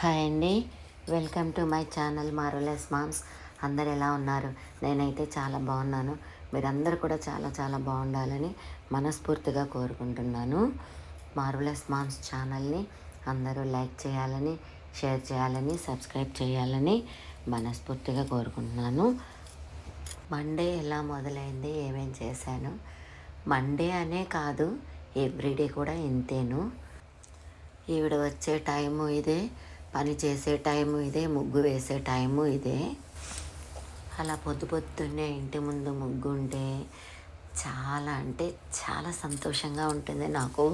Hi అండి. Welcome to my channel మారులెస్ moms. అందరు ఎలా ఉన్నారు? నేనైతే చాలా బాగున్నాను. మీరందరూ కూడా చాలా చాలా బాగుండాలని మనస్ఫూర్తిగా కోరుకుంటున్నాను. మారులెస్ మామ్స్ ఛానల్ని అందరూ లైక్ చేయాలని షేర్ చేయాలని సబ్స్క్రైబ్ చేయాలని మనస్ఫూర్తిగా కోరుకుంటున్నాను. మండే ఎలా మొదలైంది? ఏమేం చేశాను? మండే అనే కాదు ఎవ్రీడే కూడా ఇంతేను. ఈవిడ వచ్చే టైము ఇదే. పని చేసే టైము ఇదే ముగ్గు వేసే టైము ఇదే. అలా పొద్దు పొద్దున్నే ఇంటి ముందు ముగ్గు ఉంటే చాలా అంటే చాలా సంతోషంగా ఉంటుంది నాకు.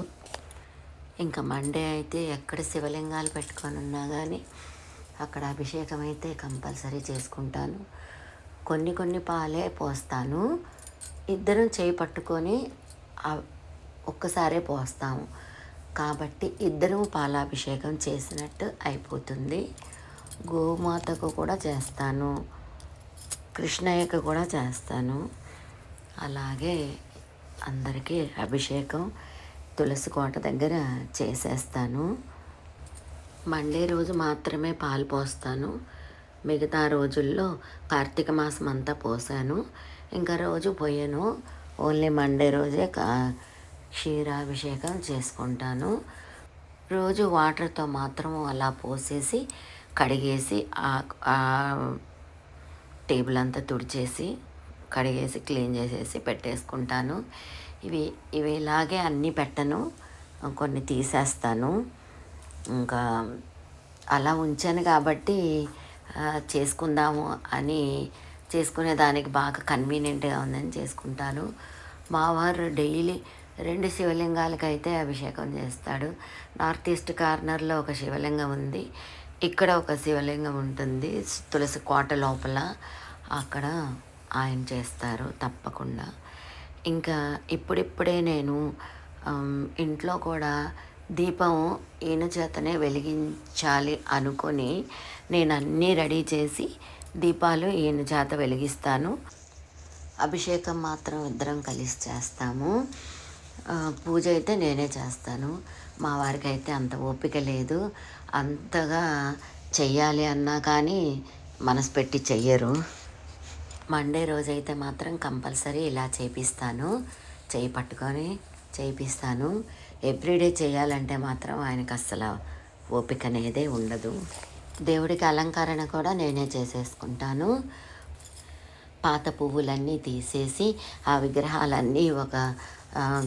ఇంకా మండే అయితే ఎక్కడ శివలింగాలు పెట్టుకొని ఉన్నా కానీ అక్కడ అభిషేకం అయితే కంపల్సరీ చేసుకుంటాను. కొన్ని కొన్ని పాలే పోస్తాను. ఇద్దరం చేయి పట్టుకొని ఒక్కసారే పోస్తాము. కాబట్టి ఇద్దరూ పాలాభిషేకం చేసినట్టు అయిపోతుంది. గోమాతకు కూడా చేస్తాను. కృష్ణయ్యకు కూడా చేస్తాను. అలాగే అందరికీ అభిషేకం తులసి కోట దగ్గర చేసేస్తాను. మండే రోజు మాత్రమే పాలు పోస్తాను. మిగతా రోజుల్లో కార్తీక మాసం అంతా పోసాను. ఇంకా రోజు పోయాను. ఓన్లీ మండే రోజే కా క్షీరాభిషేకం చేసుకుంటాను. రోజు వాటర్తో మాత్రం అలా పోసేసి కడిగేసి ఆ- టేబుల్ అంతా తుడిచేసి కడిగేసి క్లీన్ చేసేసి పెట్టేసుకుంటాను. ఇవి ఇవి ఇలాగే అన్నీ పెట్టను. కొన్ని తీసేస్తాను. ఇంకా అలా ఉంచాను కాబట్టి చేసుకుందాము అని చేసుకునే దానికి బాగా కన్వీనియంట్గా ఉందని చేసుకుంటాను. మా వారు డైలీ రెండు శివలింగాలకైతే అభిషేకం చేస్తాడు. నార్త్ ఈస్ట్ కార్నర్లో ఒక శివలింగం ఉంది. ఇక్కడ ఒక శివలింగం ఉంటుంది. తులసి కోట లోపల అక్కడ ఆయన చేస్తారు తప్పకుండా. ఇంకా ఇప్పుడిప్పుడే నేను ఇంట్లో కూడా దీపం ఈయన చేతనే వెలిగించాలి అనుకొని నేను అన్నీ రెడీ చేసి దీపాలు ఈయన చేత వెలిగిస్తాను. అభిషేకం మాత్రం ఇద్దరం కలిసి చేస్తాము. పూజ అయితే నేనే చేస్తాను. మా వారికి అయితే అంత ఓపిక లేదు. అంతగా చెయ్యాలి అన్నా కానీ మనసు పెట్టి చెయ్యరు. మండే రోజైతే మాత్రం కంపల్సరీ ఇలా చేపిస్తాను. చేయి పట్టుకొని చేయిస్తాను ఎవ్రీడే చేయాలంటే మాత్రం ఆయనకు అస్సలు ఓపిక అనేదే ఉండదు. దేవుడికి అలంకరణ కూడా నేనే చేసేసుకుంటాను. పాత పువ్వులన్నీ తీసేసి ఆ విగ్రహాలన్నీ ఒక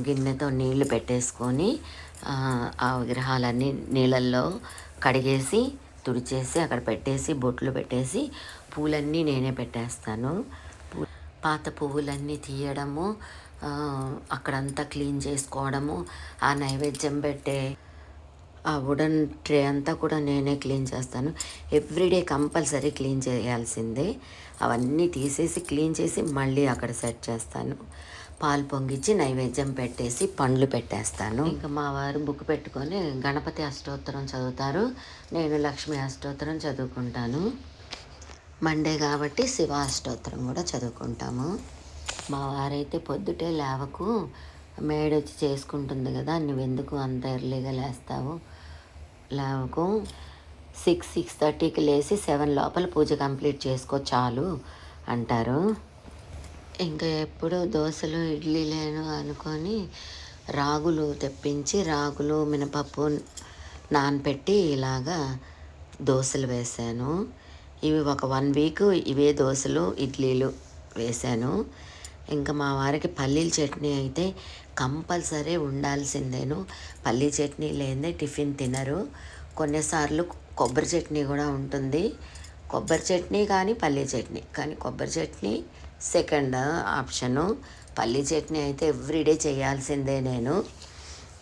గిన్నెతో నీళ్ళు పెట్టేసుకొని ఆ, విగ్రహాలన్నీ నీళ్ళల్లో కడిగేసి తుడిచేసి అక్కడ పెట్టేసి బొట్లు పెట్టేసి పూలన్నీ నేనే పెట్టేస్తాను. పూ- పాత పువ్వులన్నీ తీయడము అక్కడంతా క్లీన్ చేసుకోవడము ఆ నైవేద్యం పెట్టే ఆ వుడన్ ట్రే అంతా కూడా నేనే క్లీన్ చేస్తాను. ఎవ్రీడే కంపల్సరీ క్లీన్ చేయాల్సిందే. అవన్నీ తీసేసి క్లీన్ చేసి మళ్ళీ అక్కడ సెట్ చేస్తాను. పాలు పొంగిచ్చి నైవేద్యం పెట్టేసి పండ్లు పెట్టేస్తాను. ఇంకా మా వారు బుక్ పెట్టుకొని గణపతి అష్టోత్తరం చదువుతారు. నేను లక్ష్మీ అష్టోత్తరం చదువుకుంటాను. మండే కాబట్టి శివ అష్టోత్తరం కూడా చదువుకుంటాము. మా వారైతే పొద్దుటే లేవకు మేడొచ్చి చేసుకుంటుంది కదా నువ్వెందుకు అంత ఎర్లీగా లేస్తావు? లేవకు. సిక్స్ సిక్స్ థర్టీకి లేచి సెవెన్ లోపల పూజ కంప్లీట్ చేసుకో చాలు అంటారు. ఇంకా ఎప్పుడు దోశలు ఇడ్లీలేను అనుకొని రాగులు తెప్పించి రాగులు మినపప్పు నానపెట్టి ఇలాగా దోశలు వేశాను ఇవి ఒక వన్ వీక్ ఇవే దోశలు ఇడ్లీలు వేశాను ఇంకా మా వారికి పల్లీల చట్నీ అయితే కంపల్సరీ ఉండాల్సిందేను. పల్లీ చట్నీ లేదే టిఫిన్ తినరు. కొన్నిసార్లు కొబ్బరి చట్నీ కూడా ఉంటుంది. కొబ్బరి చట్నీ కానీ పల్లీ చట్నీ కానీ కొబ్బరి చట్నీ సెకండ్ ఆప్షను. పల్లీ చట్నీ అయితే ఎవ్రీడే చేయాల్సిందే నేను.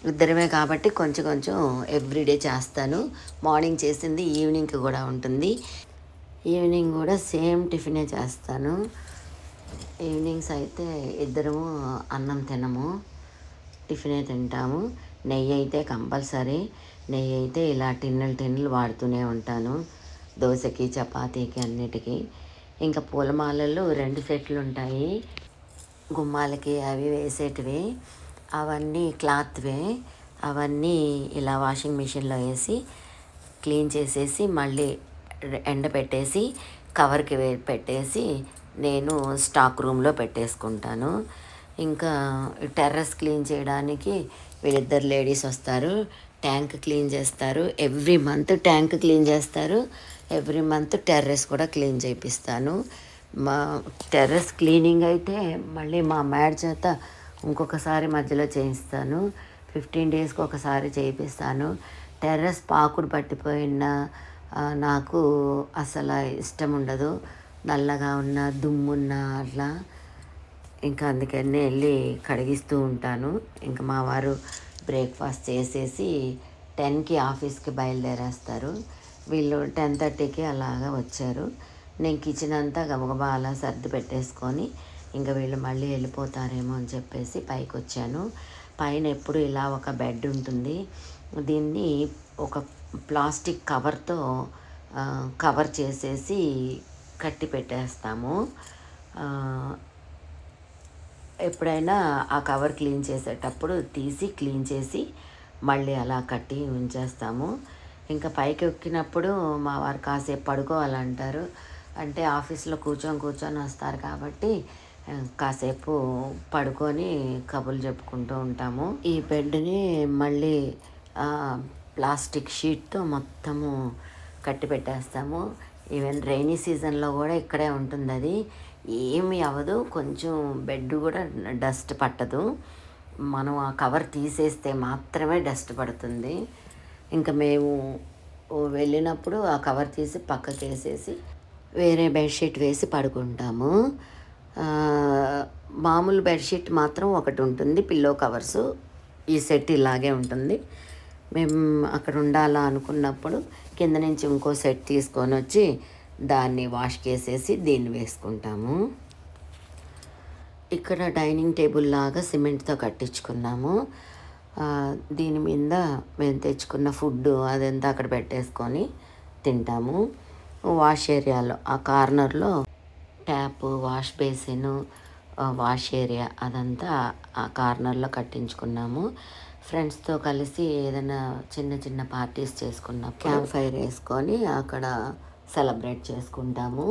ఇద్దరమే కాబట్టి కొంచెం కొంచెం ఎవ్రీడే చేస్తాను. మార్నింగ్ చేసింది ఈవినింగ్కి కూడా ఉంటుంది. ఈవినింగ్ కూడా సేమ్ టిఫినే చేస్తాను. ఈవినింగ్స్ అయితే ఇద్దరము అన్నం తినము టిఫినే తింటాము. నెయ్యి అయితే కంపల్సరీ. నెయ్యి అయితే ఇలా టిన్నులు టిన్నులు వాడుతూనే ఉంటాను. దోశకి చపాతీకి అన్నిటికీ. ఇంకా పూలమాలలు రెండు సెట్లు ఉంటాయి గుమ్మాలకి అవి వేసేటివి. అవన్నీ క్లాత్వే. అవన్నీ ఇలా వాషింగ్ మిషన్లో వేసి క్లీన్ చేసేసి మళ్ళీ ఎండబెట్టేసి కవర్కి పెట్టేసి నేను స్టాక్ రూమ్లో పెట్టేసుకుంటాను. ఇంకా టెర్రస్ క్లీన్ చేయడానికి వీళ్ళిద్దరు లేడీస్ వస్తారు. ట్యాంక్ క్లీన్ చేస్తారు. ఎవ్రీ మంత్ ట్యాంక్ క్లీన్ చేస్తారు. ఎవ్రీ మంత్ టెర్రస్ కూడా క్లీన్ చేపిస్తాను. మా టెర్రస్ క్లీనింగ్ అయితే మళ్ళీ మా మ్యాడ్ చేత ఇంకొకసారి మధ్యలో చేయిస్తాను. ఫిఫ్టీన్ డేస్కి ఒకసారి చేయిస్తాను టెర్రస్ పాకుడు పట్టిపోయిన నాకు అసలు ఇష్టం ఉండదు. నల్లగా ఉన్న దుమ్మున్న అట్లా. ఇంకా అందుకని వెళ్ళి కడిగిస్తూ ఉంటాను. ఇంకా మా వారు బ్రేక్ఫాస్ట్ చేసేసి టెన్కి ఆఫీస్కి బయలుదేరేస్తారు. వీళ్ళు టెన్ థర్టీకి అలాగా వచ్చారు. నేను కిచెన్ అంతా గబగబా అలా సర్ది పెట్టేసుకొని ఇంకా వీళ్ళు మళ్ళీ వెళ్ళిపోతారేమో అని చెప్పేసి పైకి వచ్చాను. పైన ఎప్పుడు ఇలా ఒక బెడ్ ఉంటుంది. దీన్ని ఒక ప్లాస్టిక్ కవర్తో కవర్ చేసేసి కట్టి పెట్టేస్తాము. ఎప్పుడైనా ఆ కవర్ క్లీన్ చేసేటప్పుడు తీసి క్లీన్ చేసి మళ్ళీ అలా కట్టి ఉంచేస్తాము. ఇంకా పైకి ఎక్కినప్పుడు మా వారు కాసేపు పడుకోవాలంటారు. అంటే ఆఫీస్లో కూర్చొని కూర్చొని వస్తారు కాబట్టి కాసేపు పడుకొని కబుర్లు చెప్పుకుంటూ ఉంటాము. ఈ బెడ్ని మళ్ళీ ప్లాస్టిక్ షీట్తో మొత్తము కట్టి పెట్టేస్తాము. ఈవెన్ రైనీ సీజన్లో కూడా ఇక్కడే ఉంటుంది అది. ఏమి అవ్వదు కొంచెం బెడ్ కూడా డస్ట్ పట్టదు. మనం ఆ కవర్ తీసేస్తే మాత్రమే డస్ట్ పడుతుంది. ఇంకా మేము వెళ్ళినప్పుడు ఆ కవర్ తీసి పక్కకి వేసేసి వేరే బెడ్షీట్ వేసి పడుకుంటాము. మామూలు బెడ్షీట్ మాత్రం ఒకటి ఉంటుంది పిల్లో కవర్స్ ఈ సెట్ ఇలాగే ఉంటుంది. మేము అక్కడ ఉండాలా అనుకున్నప్పుడు కింద నుంచి ఇంకో సెట్ తీసుకొని వచ్చి దాన్ని వాష్ చేసేసి దీన్ని వేసుకుంటాము. ఇక్కడ డైనింగ్ టేబుల్ లాగా సిమెంట్తో కట్టించుకున్నాము. దీని మీద మేము తెచ్చుకున్న ఫుడ్ అదంతా అక్కడ పెట్టేసుకొని తింటాము. వాష్ ఏరియాలో ఆ కార్నర్లో tap wash basin wash area అదంతా ఆ కార్నర్లో కట్టించుకున్నాము. ఫ్రెండ్స్తో కలిసి ఏదైనా చిన్న చిన్న పార్టీస్ చేసుకున్నాము క్యాంప్ ఫైర్ వేసుకొని అక్కడ సెలబ్రేట్ చేసుకుంటాము.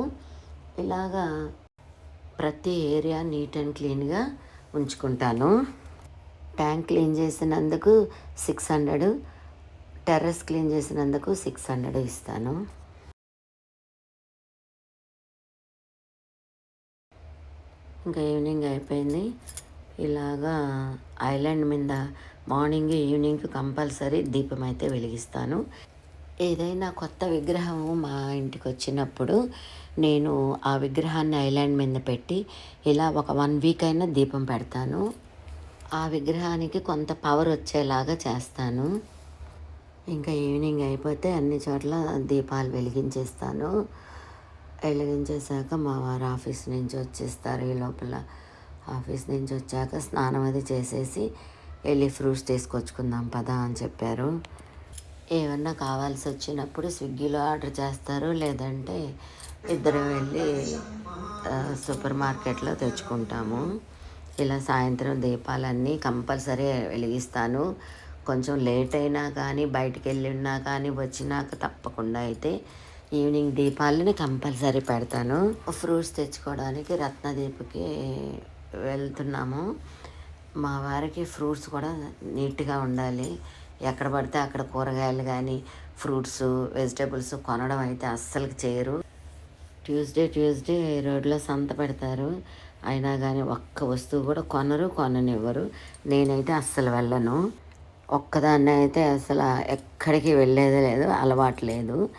ఇలాగా ప్రతి ఏరియా నీట్ అండ్ క్లీన్గా ఉంచుకుంటాను. ట్యాంక్ క్లీన్ చేసినందుకు సిక్స్ హండ్రెడ్ టెర్రస్ క్లీన్ చేసినందుకు సిక్స్ హండ్రెడ్ ఇస్తాను. ఇంకా ఈవినింగ్ అయిపోయింది. ఇలాగా ఐలాండ్ మీద మార్నింగ్ ఈవినింగ్ కంపల్సరీ దీపం అయితే వెలిగిస్తాను. ఏదైనా కొత్త విగ్రహం మా ఇంటికి వచ్చినప్పుడు నేను ఆ విగ్రహాన్ని ఐలాండ్ మీద పెట్టి ఇలా ఒక వన్ వీక్ అయినా దీపం పెడతాను. ఆ విగ్రహానికి కొంత పవర్ వచ్చేలాగా చేస్తాను. ఇంకా ఈవినింగ్ అయిపోతే అన్ని చోట్ల దీపాలు వెలిగించేస్తాను. వెలిగించేసాక మా వారు ఆఫీస్ నుంచి వచ్చేస్తారు. ఈ లోపల ఆఫీస్ నుంచి వచ్చాక స్నానం అది చేసేసి వెళ్ళి ఫ్రూట్స్ తీసుకొచ్చుకుందాం పదా అని చెప్పారు. ఏమన్నా కావాల్సి వచ్చినప్పుడు స్విగ్గీలో ఆర్డర్ చేస్తారు. లేదంటే ఇద్దరు వెళ్ళి సూపర్ మార్కెట్లో తెచ్చుకుంటాము. ఇలా సాయంత్రం దీపాలన్నీ కంపల్సరీ వెలిగిస్తాను. కొంచెం లేట్ అయినా కానీ బయటికి వెళ్ళినా కానీ వచ్చినాక తప్పకుండా అయితే ఈవినింగ్ దీపాలని కంపల్సరీ పెడతాను. ఫ్రూట్స్ తెచ్చుకోవడానికి రత్నదీప్కి వెళ్తున్నాము. మా వారికి ఫ్రూట్స్ కూడా నీట్గా ఉండాలి. ఎక్కడ పడితే అక్కడ కూరగాయలు కానీ ఫ్రూట్స్ వెజిటేబుల్స్ కొనడం అయితే అస్సలు చేయరు. ట్యూస్డే ట్యూస్డే రోడ్లో సంత పెడతారు. అయినా కానీ ఒక్క వస్తువు కూడా కొనరు కొననివ్వరు. నేనైతే అస్సలు వెళ్ళను. ఒక్కదాన్ని అయితే అసలు ఎక్కడికి వెళ్ళేదే లేదు అలవాటు లేదు.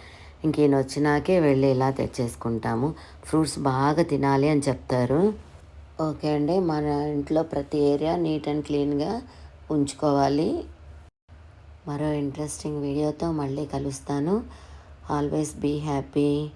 ఇంక వచ్చినాకే వెళ్ళి ఇలా తెచ్చేసుకుంటాము. ఫ్రూట్స్ బాగా తినాలి అని చెప్తారు. ఓకే అండి మన ఇంట్లో ప్రతి ఏరియా నీట్ అండ్ క్లీన్గా ఉంచుకోవాలి. మరో ఇంట్రెస్టింగ్ వీడియోతో మళ్ళీ కలుస్తాను. Always be happy.